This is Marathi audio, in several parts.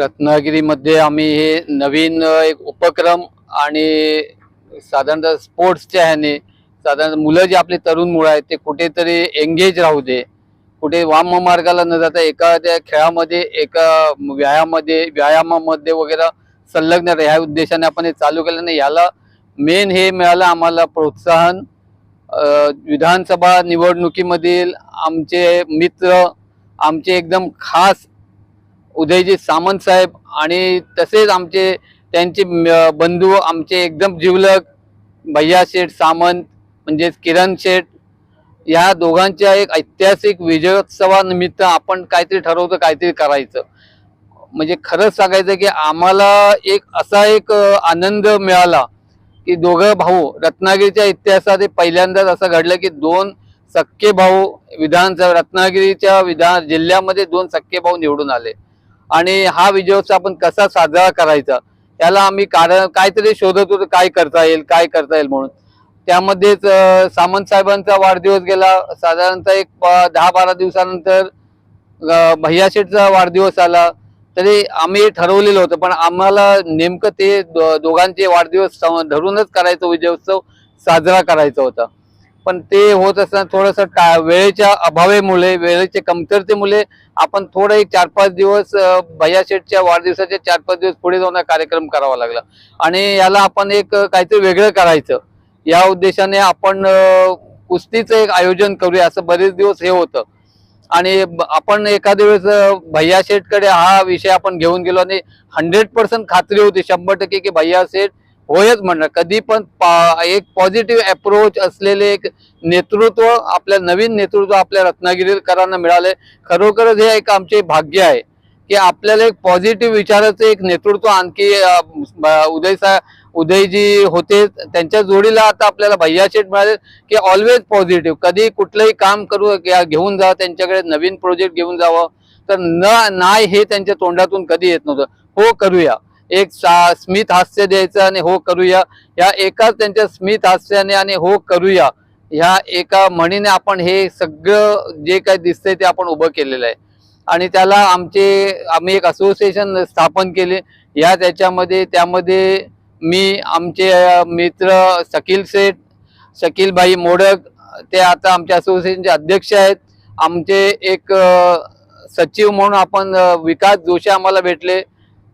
रत्नागिरीमध्ये आम्ही हे नवीन एक उपक्रम आणि साधारणतः स्पोर्ट्सच्या ह्याने साधारण मुलं जे आपले तरुण मुलं आहेत ते कुठेतरी एंगेज राहू दे. कुठे वाम मार्गाला न जाता एखाद्या खेळामध्ये एका व्यायामामध्ये व्यायामामध्ये वगैरे संलग्न राहा. ह्या उद्देशाने आपण हे चालू केलं नाही. याला मेन हे मिळालं आम्हाला प्रोत्साहन. विधानसभा निवडणुकीमधील आमचे मित्र आमचे एकदम खास उदयजी सामंत साहेब आणि तसेच आमचे त्यांचे बंधू आमचे एकदम जिवलग भैया शेठ सामंत म्हणजेच किरण शेठ या दोघांच्या एक ऐतिहासिक विजयोत्सवानिमित्त आपण काहीतरी ठरवतो काहीतरी करायचं. म्हणजे खरंच सांगायचं की आम्हाला एक असा एक आनंद मिळाला की दोघं भाऊ रत्नागिरीच्या इतिहासात हे पहिल्यांदाच असं घडलं की दोन सख्खे भाऊ विधानसभा रत्नागिरीच्या विधान जिल्ह्यामध्ये दोन सख्खे भाऊ निवडून आले. आणि हा विजयोत्सव आपण कसा साजरा करायचा याला आम्ही कारण काहीतरी शोधत होतो काय करता येईल काय करता येईल म्हणून. त्यामध्येच सामंत साहेबांचा वाढदिवस गेला. साधारणतः एक प- दहा बारा दिवसानंतर भैया शेठचा वाढदिवस आला. तरी आम्ही ठरवलेलं होतं पण आम्हाला नेमकं ते दो- दोघांचे वाढदिवस सम- धरूनच करायचं विजयोत्सव साजरा करायचा होता. पण ते होत असताना थोडंसं टा वेळेच्या अभावेमुळे वेळेच्या कमतरतेमुळे आपण थोडं एक चार पाच दिवस भैया शेठच्या वाढदिवसाचे चार पाच दिवस पुढे जाऊन कार्यक्रम करावा लागला. आणि याला आपण एक काहीतरी वेगळं करायचं. या उद्देशाने आपण कुस्तीचं एक आयोजन करूया. असं बरेच दिवस हे होतं. आणि आपण एखाद्या वेळेस भैया शेठकडे हा विषय आपण घेऊन गेलो आणि हंड्रेड पर्सेंट खात्री होती शंभर टक्के की भैया शेठ होयच म्हणणार कधी पण पा- एक पॉझिटिव्ह अप्रोच असलेले एक नेतृत्व आपल्या नवीन नेतृत्व आपल्या रत्नागिरीकरांना मिळाले. खरोखरच हे एक आमचे भाग्य आहे की आपल्याला एक पॉझिटिव्ह विचाराचं एक नेतृत्व आणखी अं, उदय सा उदयजी होते. त्यांच्या जोडीला आता आपल्याला भैया शेठ मिळाले की ऑलवेज पॉझिटिव्ह कधी कुठलंही काम करू घेऊन जा त्यांच्याकडे नवीन प्रोजेक्ट घेऊन जावं. तर न नाही हे त्यांच्या तोंडातून कधी येत नव्हतं. हो करूया. एक सा- स्मित हास्य द्यायचं आणि हो करूया. या एकाच त्यांच्या स्मित हास्याने आणि हो करूया. ह्या एका म्हणीने आपण हे सगळं जे काही दिसतंय ते आपण उभं केलेलं आहे. आणि त्याला आमचे आम्ही एक असोसिएशन स्थापन केले. या त्याच्यामध्ये त्यामध्ये मी आमचे मित्र शकील शेठ शकीलभाई मोडक ते आता आमच्या असोसिएशनचे अध्यक्ष आहेत. आमचे एक सचिव म्हणून आपण विकास जोशी आम्हाला भेटले.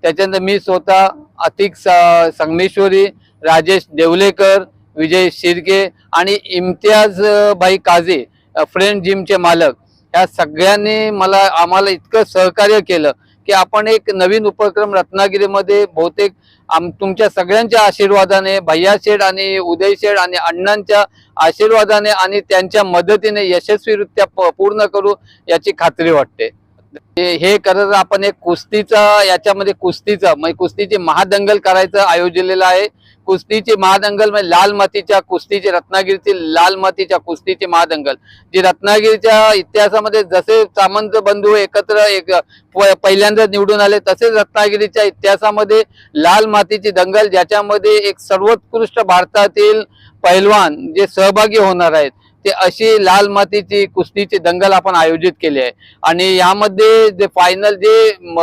त्याच्यानंतर मी स्वतः अतिक स- संगमेश्वरी राजेश देवलेकर विजय शिर्के आणि इम्तियाज भाई काझे फ्रेंड जिमचे मालक. या सगळ्यांनी मला आम्हाला इतकं सहकार्य केलं की आपण एक नवीन उपक्रम रत्नागिरीमध्ये बहुतेक आम तुमच्या सगळ्यांच्या आशीर्वादाने भैया शेठ आणि उदय शेठ आणि अण्णांच्या आशीर्वादाने आणि त्यांच्या मदतीने यशस्वीरित्या प- पूर्ण करू याची खात्री वाटते. म्हणजे हे- करत आपण एक कुस्तीचा याच्यामध्ये कुस्तीचा म्हणजे कुस्तीची महादंगल करायचं आयोजलेलं आहे. कुस्तीची महादंगल म्हणजे लाल मातीच्या कुस्तीची रत्नागिरीतील लाल मातीच्या कुस्तीची महादंगल. जी रत्नागिरीच्या इतिहासामध्ये जसे सामंत बंधू एकत्र एक प- पहिल्यांदा निवडून आले तसेच रत्नागिरीच्या इतिहासामध्ये लाल मातीची दंगल ज्याच्यामध्ये एक सर्वोत्कृष्ट भारतातील पैलवान जे सहभागी होणार आहेत. ते अशी लाल मातीची कुस्तीची दंगल आपण आयोजित केली आहे. आणि यामध्ये जे फायनल जे म,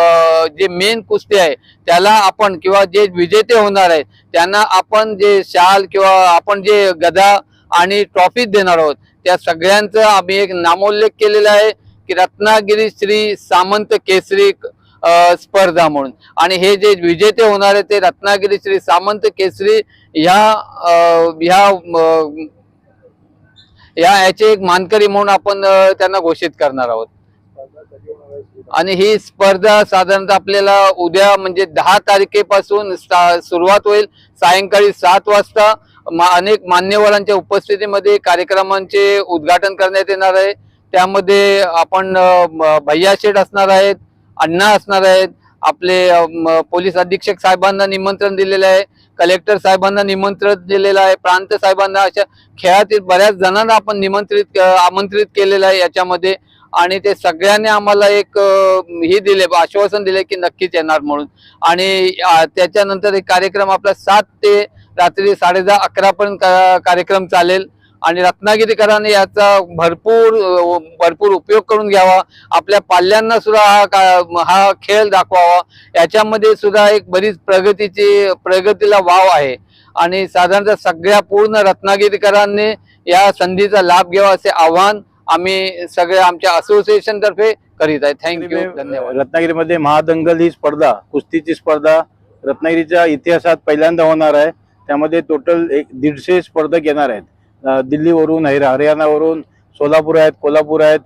जे मेन कुस्ती आहे त्याला आपण किंवा जे विजेते होणार आहेत त्यांना आपण जे शाल किंवा आपण जे गदा आणि ट्रॉफी देणार आहोत त्या सगळ्यांचं आम्ही एक नामोल्लेख केलेला आहे की रत्नागिरी श्री सामंत केसरी स्पर्धा म्हणून. आणि हे जे विजेते होणार आहे ते रत्नागिरी श्री सामंत केसरी ह्या ह्या या याचे एक मानकरी म्हणून आपण त्यांना घोषित करणार आहोत. आणि ही स्पर्धा साधारणतः आपल्याला उद्या म्हणजे दहा तारखेपासून सा- सुरुवात होईल सायंकाळी सात वाजता. मा- अनेक मान्यवरांच्या उपस्थितीमध्ये कार्यक्रमांचे उद्घाटन करण्यात येणार आहे. त्यामध्ये आपण भैया शेठ असणार आहेत अण्णा असणार आहेत आपले पोलीस अधीक्षक साहेबांना निमंत्रण दिलेलं आहे कलेक्टर साहेबांना निमंत्रण दिलेलं आहे प्रांत साहेबांना अशा खेळातील बऱ्याच जणांना आपण निमंत्रित आमंत्रित केलेलं आहे याच्यामध्ये. आणि ते सगळ्यांनी आम्हाला एक अ, हे दिले आश्वासन दिले की नक्कीच येणार म्हणून. आणि त्याच्यानंतर एक कार्यक्रम आपला सात ते रात्री साडेदहा अकरापर्यंत कार्यक्रम चालेल. आणि रत्नागिरीकरांनी याचा भरपूर भरपूर उपयोग करून घ्यावा. आपल्या पाल्यांना सुद्धा हा का- हा खेळ दाखवावा. याच्यामध्ये सुद्धा एक बरीच प्रगतीची प्रगतीला वाव आहे. आणि साधारणतः सगळ्या पूर्ण रत्नागिरीकरांनी या संधीचा लाभ घ्यावा असे आवाहन आम्ही सगळ्या आमच्या असोसिएशन तर्फे करीत आहे. थँक्यू धन्यवाद. रत्नागिरीमध्ये महादंगल ही स्पर्धा कुस्तीची स्पर्धा रत्नागिरीच्या इतिहासात पहिल्यांदा होणार आहे. त्यामध्ये टोटल एक दीडशे स्पर्धक येणार आहेत. दिल्लीवरून हरियाणावरून सोलापूर आहेत कोल्हापूर आहेत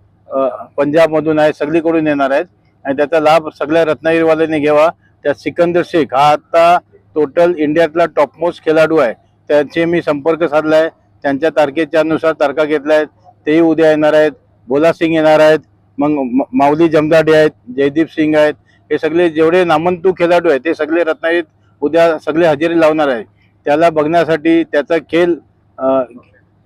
पंजाबमधून आहेत सगळीकडून येणार आहेत. आणि त्याचा लाभ सगळ्या रत्नागिरीवाल्यांनी घ्यावा. त्यात सिकंदर शेख हा आता टोटल इंडियातला टॉपमोस्ट खेळाडू आहे. त्यांचे मी संपर्क साधला आहे त्यांच्या तारखेच्या नुसार तारखा घेतल्या. आहेत तेही उद्या येणार आहेत. भोला सिंग येणार आहेत. मग म- माऊली जमदाडे आहेत जयदीप सिंग आहेत. हे सगळे जेवढे नामंतू खेळाडू आहेत ते सगळे रत्नागिरीत उद्या सगळे हजेरी लावणार आहेत. त्याला बघण्यासाठी त्याचा खेळ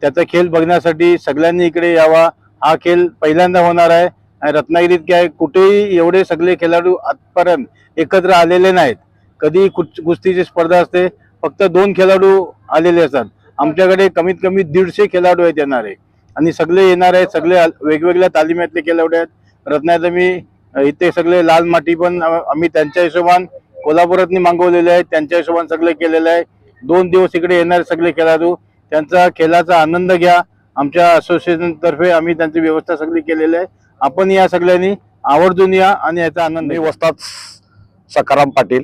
त्याचा खेळ बघण्यासाठी सगळ्यांनी इकडे यावा. हा खेळ पहिल्यांदा होणार आहे. आणि रत्नागिरीत काय कुठेही एवढे सगळे खेळाडू आजपर्यंत एकत्र आलेले नाहीत. कधी कुच- कुस्तीची स्पर्धा असते. फक्त दोन खेळाडू आलेले असतात. आमच्याकडे कमीत कमी दीडशे खेळाडू आहेत येणारे आणि सगळे येणार आहेत. सगळे वेगवेगळ्या तालिम्यातले खेळाडू आहेत. रत्नागिरी मी इथे सगळे लाल माटी पण आम्ही त्यांच्या हिशोबान कोल्हापुरातनी मागवलेले आहेत. त्यांच्या हिशोबान सगळे केलेले आहे. दोन दिवस इकडे येणारे सगळे खेळाडू. त्यांचा खेळाचा आनंद घ्या. आमच्या असोसिएशन तर्फे आम्ही त्यांची व्यवस्था सगळी केलेली आहे. आपण या सगळ्यांनी आवर्जून या आणि याचा आनंद मी. वस्ताद सकाराम पाटील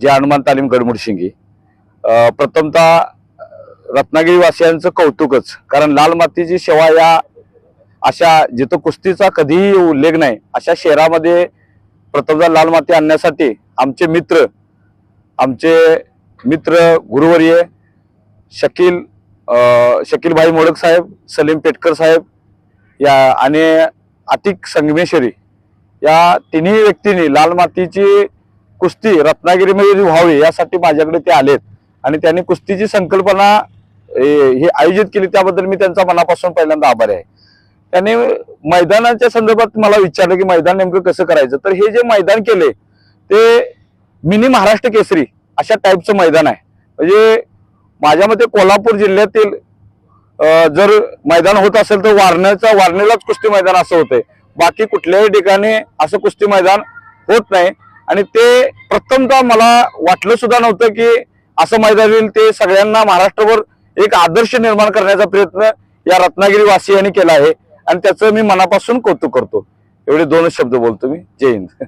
जे हनुमान तालीम गडमुडशिंगी अं, प्रथमतः रत्नागिरी वासियांचं कौतुकच कारण लाल मातीची सेवा या अशा जिथं कुस्तीचा कधीही उल्लेख नाही अशा शहरामध्ये प्रथमतः लाल माती आणण्यासाठी आमचे मित्र आमचे मित्र गुरुवर्य शकील शकीलभाई मोडक साहेब सलीम पेटकर साहेब या आणि अतिक संगमेश्वरी या तिन्ही व्यक्तींनी लाल मातीची कुस्ती रत्नागिरीमध्ये व्हावी यासाठी माझ्याकडे ते आलेत. आणि त्यांनी कुस्तीची संकल्पना हे आयोजित केली त्याबद्दल मी त्यांचा मनापासून पहिल्यांदा आभारी आहे. त्यांनी मैदानाच्या संदर्भात मला विचारलं की मैदान नेमकं कसं करायचं? तर हे जे मैदान केले ते मिनी महाराष्ट्र केसरी अशा टाईपचं मैदान आहे. म्हणजे माझ्या मते कोल्हापूर जिल्ह्यातील जर मैदान होत असेल तर वारण्याचा वारणेलाच कुस्ती मैदान असं होतंय. बाकी कुठल्याही ठिकाणी असं कुस्ती मैदान होत नाही. आणि ते प्रथमतः मला वाटलं सुद्धा नव्हतं की असं मैदान येईल. ते सगळ्यांना महाराष्ट्रभर एक आदर्श निर्माण करण्याचा प्रयत्न या रत्नागिरी वासियांनी केला आहे. आणि त्याचं मी मनापासून कौतुक करतो. एवढे दोनच शब्द बोलतो मी. जय हिंद.